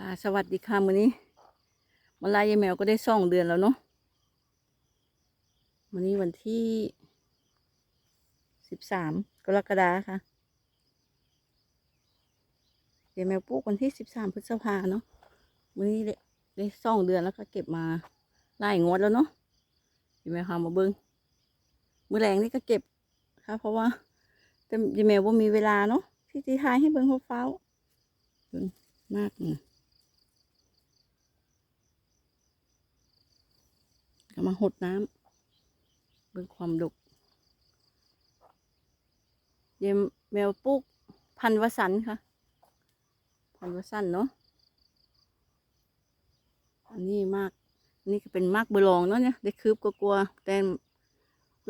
ค่ะสวัสดีค่ะมื้อนี้มาลายายแมวก็ได้สองเดือนแล้วเนาะวันนี้วันที่สิบสามกรกฎาค่ะยายแมวปลูกวันที่สิบสามพฤษภาเนาะวันนี้ได้ได้สองเดือนแล้วก็เก็บมาไล่งวดแล้วเนาะยายแมวพามาเบิ้งมื้อแรงนี่ก็เก็บค่ะ เพราะว่าแต่ยายแมวว่ามีเวลาเนาะที่ที่ทายให้เบิ้งเฝ้าเบิ้งมากนะ ก็มาหดน้ำเบิ่งความดกเยมแมวปลูกพันวสันค่ะ พันวสันเนาะอันนี้มากนี่ก็เป็นมากเบอร์ลองเนาะเนี่ยได้คืบก็กลัวแต่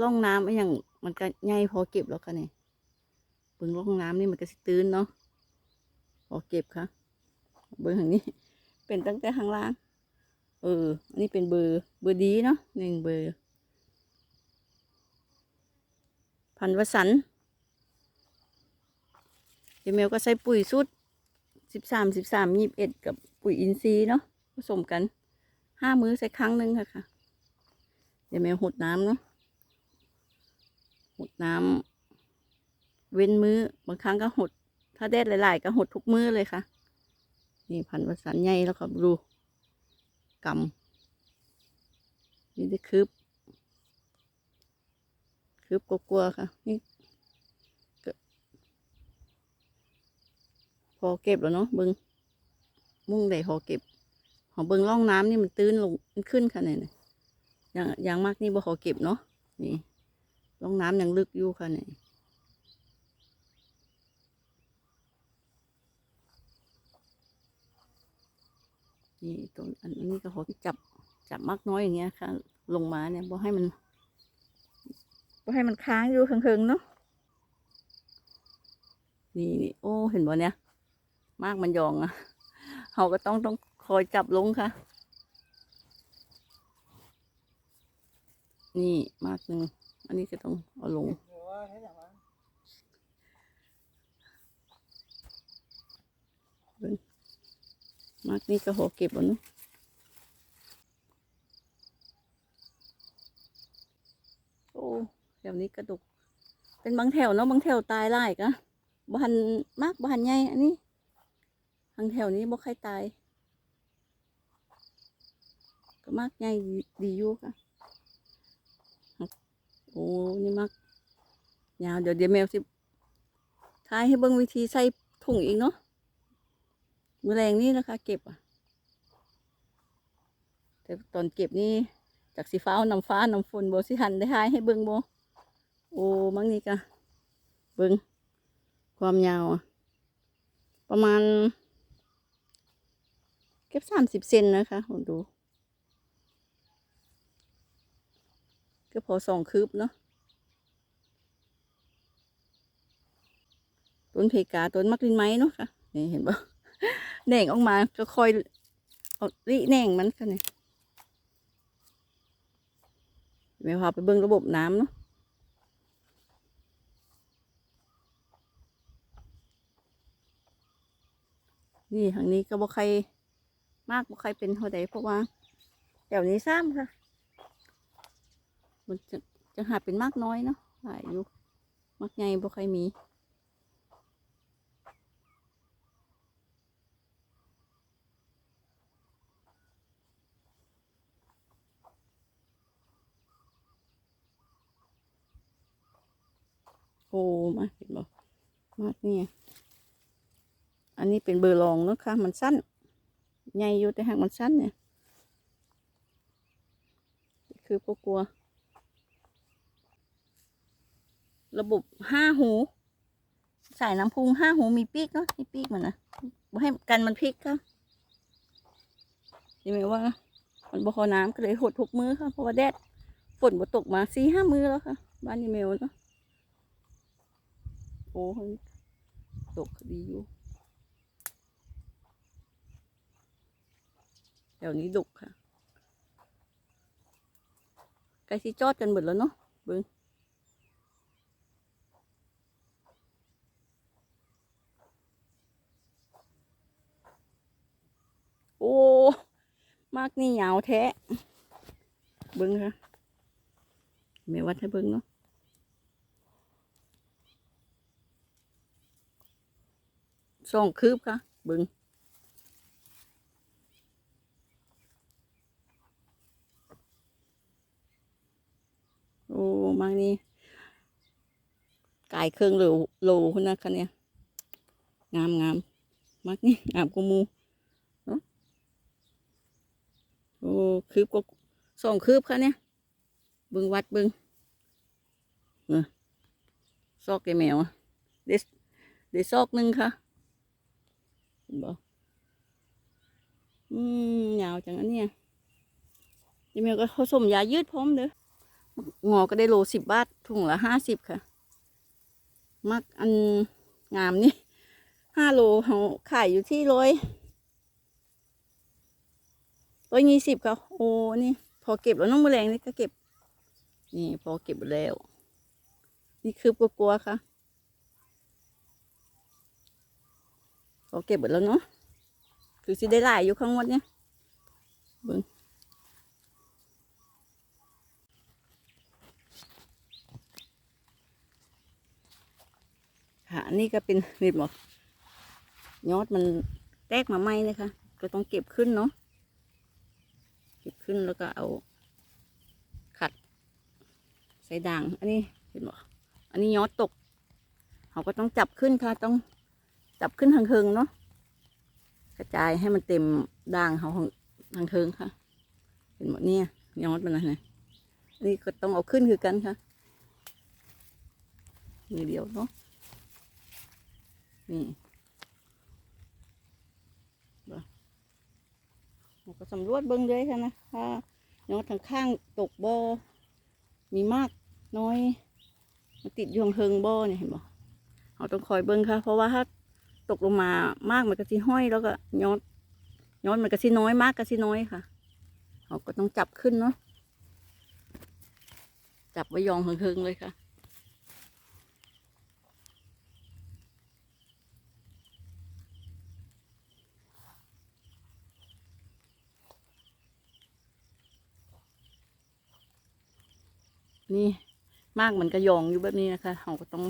ร่องน้ำไอ้อย่างมันก็ใหญ่พอเก็บแล้วค่ะเนี่ยเบิ่งร่องน้ำนี่มันก็สิตื้นเนาะพอเก็บค่ะ เบิ่งทางนี้ เป็นตั้งแต่ข้างล่าง ออ อันนี้เป็นเบอร์ เบอร์ดีเนาะหนึ่งเบอร์ พันวสันต์เจเมลก็ใส่ปุ๋ยสุดสิบสามสิบสามยี่สิบเอ็ดกับปุ๋ยอินทรีย์เนาะผสมกันห้ามื้อใส่ครั้งหนึ่งค่ะค่ะเจเมลหดน้ำเนาะหดน้ำเว้นมือ้อบางครั้งก็หด ถ้าแดดหลาย ๆ ก็หดทุกมื้อเลยค่ะ นี่พันวสันใหญ่แล้วครับดู กำนี่ได้คืบคืบกลัวๆค่ะ นี่พอเก็บแล้วเนาะเบิงมุ่งได้พอเก็บ ของเบิงร่องน้ำนี่มันตื้นลงมันขึ้นค่ะเนี่ยเนี่ยอย่างอย่างมากนี่บ่ขอเก็บเนาะนี่ร่องน้ำยังลึกอยู่ค่ะเนี่ย นี่ตรงอันนี้ก็ขอจับจับมากน้อยอย่างเงี้ยค่ะ ลงมาเนี่ยบ่ให้มันบ่ให้มันค้างอยู่เคิงๆเนาะนี่นี่โอ้เห็นบ่เนี่ย มากมันยองอะเราก็ต้องต้องคอยจับลงค่ะ นี่มากหนึ่งอันนี้ก็ต้องเอาลง มากนี่ก็หอเก็บแล้วเนาะโอ้แถวนี้กระดุก เป็นบางแถวเนาะบางแถวตายไล่กะบ้านมากบ้านใหญ่อันนี้บางแถวนี้บ่ใครตาย ก็มากใหญ่ดีอยู่ค่ะโอ้นี่มากยาวเดี๋ยวเดี๋ยวแมวสิทายให้เบิ่งวิธีใส่ถุงอีกเนาะ มือแรงนี่นะคะ เก็บแต่ตอนเก็บนี่จากสีฟ้าเอาน้ำฟ้าน้ำฝนโบสิหันได้หายให้เบิ่งโบโอ้มังนี่กะเบิ่งความยาว ประมาณ เก็บสามสิบเซนนะคะผมดู ก็พอสองคืบเนาะต้นเพกาต้นมักลินไม้เนาะค่ะนี่เห็นปะแหน่งออกมาก็คอยเอาริแหน่งมันค่ะเนี่ยแม่พาไปเบิ่งระบบน้ำเนาะนี่ทางนี้ก็บ่ใครมากบ่ใครเป็นเท่าใดเพราะว่าแถวนี้ซ้ำค่ะ มันจะจะหาเป็นมากน้อยเนาะหลายอยู่มากใหญ่บ่ใครมี มาเห็นบ่มากนี่อันนี้เป็นเบอร์รองเนอะค่ะ มันสั้น ใหญ่อยู่แต่หากมันสั้นเนี่ย คือพวกกลัว ระบบห้าหูสายน้ำพุงห้าหูมีปีกเนาะมีปีกมันนะบ่ให้กันมันพลิกค่ะยังไงว่า มันบ่พอน้ำก็เลยหดทุกมือค่ะ เพราะว่าแดดฝนบ่ตกมาสี่ห้ามือแล้วค่ะ บ้านยีเมลเนาะ โอ้ยตกดีอยู่แถวนี้ดุกค่ะใกล้ที่จอดกันหมดแล้วเนาะเบิ้งมักนี่ยาวแท้เบิ้งค่ะแม่วัดให้เบิ้งเนาะ สองคืบค่ะบิ้งโอ้มักนี่กายเครื่องโลโลคุณนะคะเนี่ยงามงามมักนี่งามกว่าหมูโอ้คืบก็สองคืบค่ะเนี่ยบึงวัดบึงเออซอกไอแมวอะเดสเดซอกหนึ่งค่ะ บ่อืมยาวจังอันเนี้ยไอแมวก็ผสมยายืดพร้อมเด้องอก็ได้โลสิบบาทถุงละห้าสิบค่ะ มักอันงามนี่ห้าโลเขาขายอยู่ที่ร้อยร้อยยี่สิบค่ะโอ้นี่ พอเก็บแล้วน้องแมลงนี่ก็เก็บ นี่พอเก็บแล้ว นี่คืบกลัวๆค่ะ พอเก็บหมดแล้วเนาะคือสิได้หลายอยู่ข้างหมดเนี่ยบิ้งค่ะนี่ก็เป็นเห็ดหมอกยอดมันแตกมาไหมเลยค่ะก็ต้องเก็บขึ้นเนาะเก็บขึ้นแล้วก็เอา ขัด ใส่ด่าง อันนี้เห็นบ่อันนี้ยอดตก เขาก็ต้องจับขึ้นค่ะต้อง จับขึ้นทางเทิงเนาะกระจายให้มันเต็มด่างเขาทางเทิงค่ะเห็นหมดเนี่ยยอดมันนะเนี่ยนี่ก็ต้องเอาขึ้นคือกันค่ะมือเดียวเนาะนี่เราก็สำรวจเบิ้งเลยค่ะนะถ้ายอดทางข้างตกบ่อมีมากน้อยมันติดอยู่ข้างเทิงบ่อเนี่ยเห็นบ่เราต้องคอยเบิ้งค่ะ เพราะว่าถ้า ตกลงมามากมันก็สิห้อยแล้วก็ย้อดยอดมันก็สิน้อยมากก็สิน้อยค่ะเราก็ต้องจับขึ้นเนาะจับไว้ยองเทิงๆเลยค่ะนี่มากมันก็ยองอยู่แบบนี้นะคะเราก็ต้อง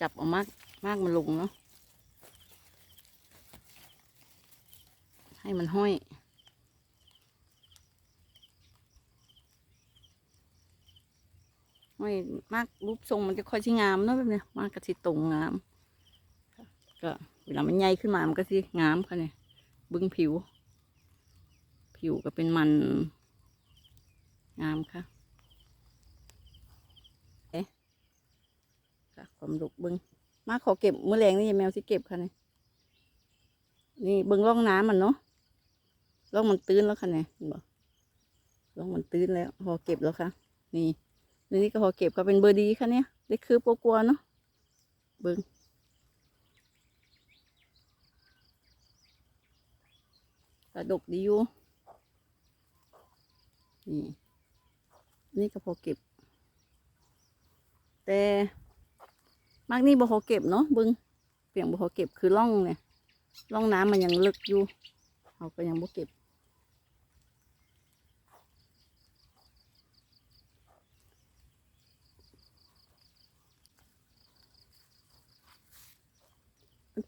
จับเอามากมากมันลงเนาะ ให้มันห้อย ห้อยมากรูปทรงมันจะค่อยชิงามเนาะแบบเนี้ยมากกระสิตรงงาม ก็เวลามันใหญ่ขึ้นมามันก็สิงามค่ะเนี่ยบึ้งผิว ผิวก็เป็นมัน งามค่ะค่ะความลุกบิ้งมาขอเก็บเมื่อแรงนี่ยายแมวสิเก็บค่ะเนี่นี่บิ้งร่องน้ำมันเนาะ ร่องมันตื้นแล้วค่ะเนี่ยเห็นบ่ร่องมันตื้นแล้วพอเก็บแล้วค่ะ นี่นี่ก็พอเก็บก็เป็นเบอร์ดีค่ะเนี่ยได้คืบกลัวๆเนาะเบิ้งกระดกดีอยู่นี่นี่ก็พอเก็บ แต่มากนี่บ่พอเก็บเนาะเบึงเปียงบ่พอเก็บคือร่องเนี่ยร่องน้ำมันยังลึกอยู่เราก็ยังบ่เก็บ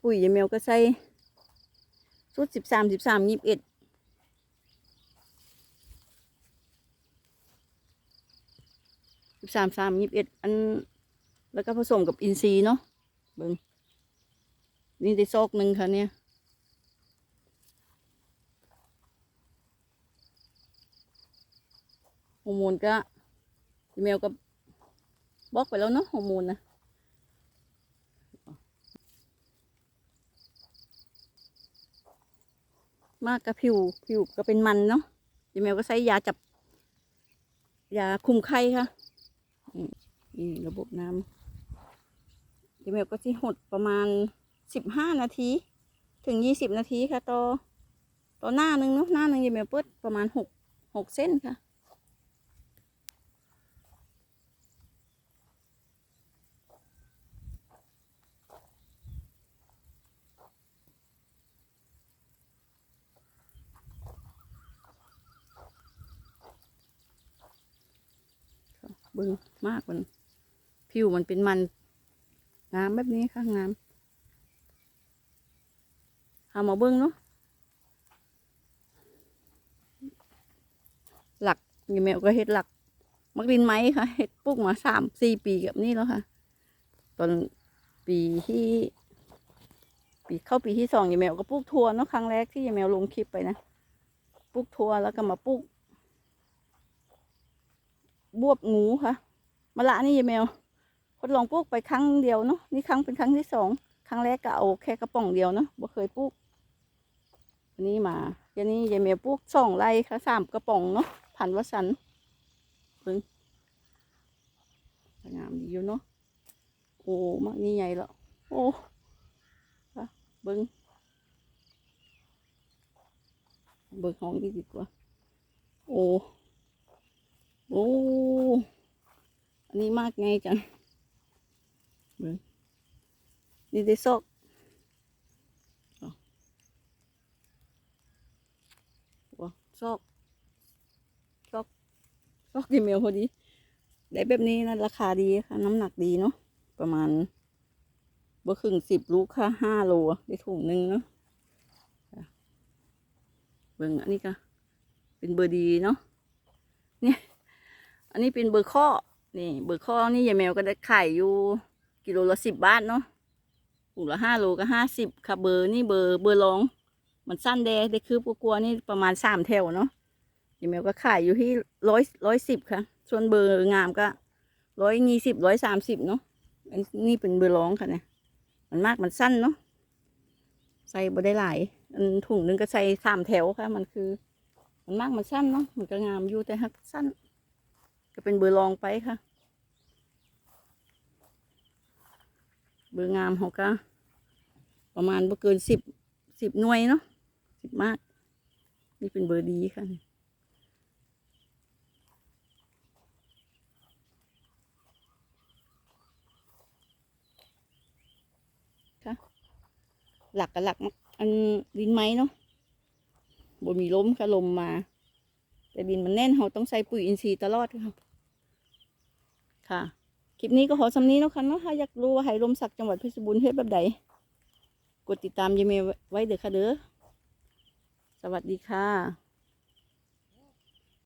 ปุ๋ยยายแมวก็ใส่ชุดสิบสามสิบสามยี่สิบเอ็ดสิบสามสามยี่สิบเอ็ดอัน แล้วก็ผสมกับอินทรีเนาะเบิ้งนี่ได้ซอกหนึ่งค่ะเนี่ยฮอร์โมนก็อีเมลก็บล็อกไปแล้วเนาะฮอร์โมนนะ มากกับผิวผิวก็เป็นมันเนาะยีแมวก็ใช้ยาจับยาคุมไข้ค่ะนี่ระบบน้ำเดี๋ยแมวก็จะหดประมาณสิบห้านาที ถึงยี่สิบนาทีค่ะต่อต่อหน้านึงเนาะหน้านึงเดี๋ยแมวเปิดประมาณหกหกเส้นค่ะ น บึงมากมันผิวมันเป็นมันงามแบบนี้ค่ะงามเอามาเบิ้งเนาะหลักยี่แมวก็เฮ็ดหลัก มักดินไม้ค่ะเฮ็ดปลูกมาสามสี่ปีกับนี่แล้วค่ะ ตอนปีที่ ปีเข้าปีที่สองยายแมวก็ปลูกทัวเนาะครั้งแรกที่ยายแมวลงคลิปไปนะปลูกทัวแล้วก็มาปลูก บวบงูค่ะมะละนี่ยายแมวทดลองปลูกไปครั้งเดียวเนาะนี่ครั้งเป็นครั้งที่สองครั้งแรกก็เอาแค่กระป๋องเดียวเนาะบ่เคยปลูกอันนี้มาอันนี้ยายแมวปลูกสองไร่ค่ะสามกระป๋องเนาะพันธุ์วสันต์เพิ่งงามดีอยู่เนาะโอ้มักนี่ใหญ่แล้วโอ้ค่ะเบิ้งเบิ้งห้องนี้ดีกว่า โอ้ โอ้อันนี้มากไงจังเบิ่งนี่ได้ซอกอ๋อว้าซอกซอกซอกกี่เมลพอดี ได้แบบนี้นะราคาดีค่ะ น้ำหนักดีเนาะประมาณบ่ครึ่งสิบลูกค่ะห้าโลได้ถุงหนึ่งเนาะจ้ะเบิ่งอันนี้ก็เป็นเบอร์ดีเนาะเนี่ย อันนี้เป็นเบอร์ข้อนี่เบอร์ข้อนี่ยายแมวก็ได้ขายอยู่กิโลละสิบบาทเนาะถุงละห้าโลก็ห้าสิบค่ะเบอร์นี่เบอร์เบอร์รอง มันสั้นแดได้คืบกลัวๆนี่ประมาณสามแถวเนาะยายแมวก็ขายอยู่ที่ร้อยร้อยสิบค่ะ ส่วนเบอร์งามก็ร้อยยี่สิบร้อยสามสิบเนาะอันนี้เป็นเบอร์รองค่ะเนี่ยมันมากมันสั้นเนาะใส่บ่ได้หลายอันถุงหนึงก็ใส่สามแถวค่ะ มันคือ มันมากมันสั้นเนาะมันก็งามอยู่แต่ฮักสั้น เป็นเบอร์รองไปค่ะ เบอร์งามเขาก็ประมาณบ่เกินสิบสิบหน่วยเนาะสิบมาก นี่เป็นเบอร์ดีค่ะค่ะหลักกับหลักอันดินไม้เนาะบ่มีล้มค่ะลมมา แต่ดินมันแน่นเราต้องใส่ปุ๋ยอินทรีย์ตลอดค่ะ ค่ะ คลิปนี้ก็ขอสำนี้เนาะค่ะเนาะถ้าอยากรู้ว่าไหลมสักจังหวัดเพชรบูรณ์เฮ็ดแบบใดกดติดตามยายเมย์ไว้เด้อค่ะเด้อ สวัสดีค่ะ